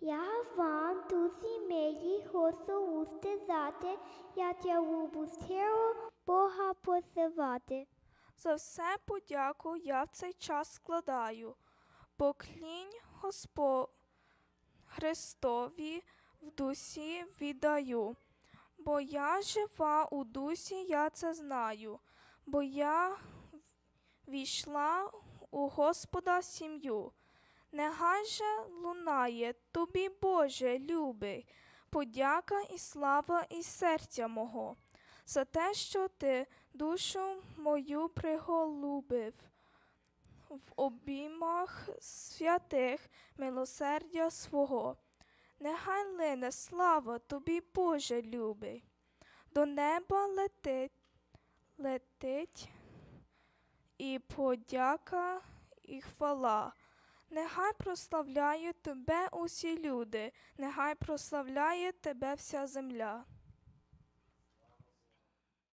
Я вам дусі мої хочу устизати, я тя убустіру Бога посивати. За все подяку я в цей час складаю. Поклінь Госпо Христові в дусі віддаю. Бо я жива у дусі, я це знаю, бо я війшла у Господа сім'ю. Нехай же лунає тобі, Боже, любий, подяка і слава із серця мого, за те, що ти душу мою приголубив в обіймах святих милосердя свого. Нехай лине слава тобі, Боже любий, до неба летить, летить і подяка, і хвала. Нехай прославляють тебе усі люди, нехай прославляє тебе вся земля.